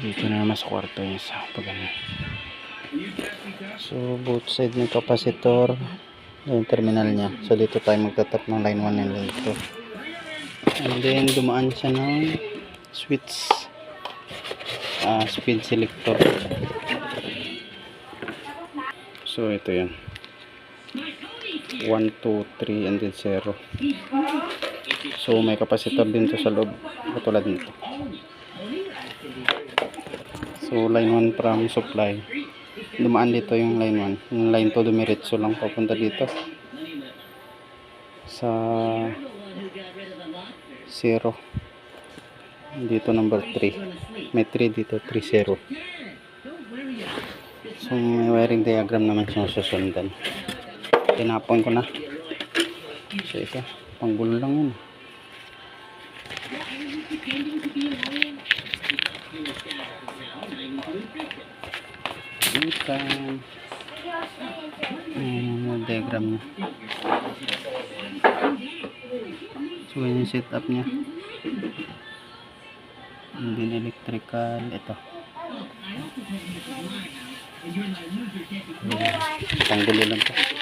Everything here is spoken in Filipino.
Dito na naman sa kwarto yung isa. Pag ano. So, both side ng capacitor. Yung terminal niya. So, dito tayo magtatap ng line 1 and line 2. And then, dumaan siya ng switch. ah speed selector. So, ito yan. 1, 2, 3, and then 0. So, may capacitor din to sa loob. Katulad nito. So, line 1 from supply. Dumaan dito yung line 1. Yung line 2 dumiretso lang papunta dito. Sa 0. Dito number 3. May 3 dito, 3, 0. So, may wiring diagram naman siyang susundan. Tinapon ko na. So, ito. Panggulo lang yun. Ito. Ayan yung diagram niya. So, yun yung setup niya. And then electrical. Ito. Ayan. Panggulo lang to.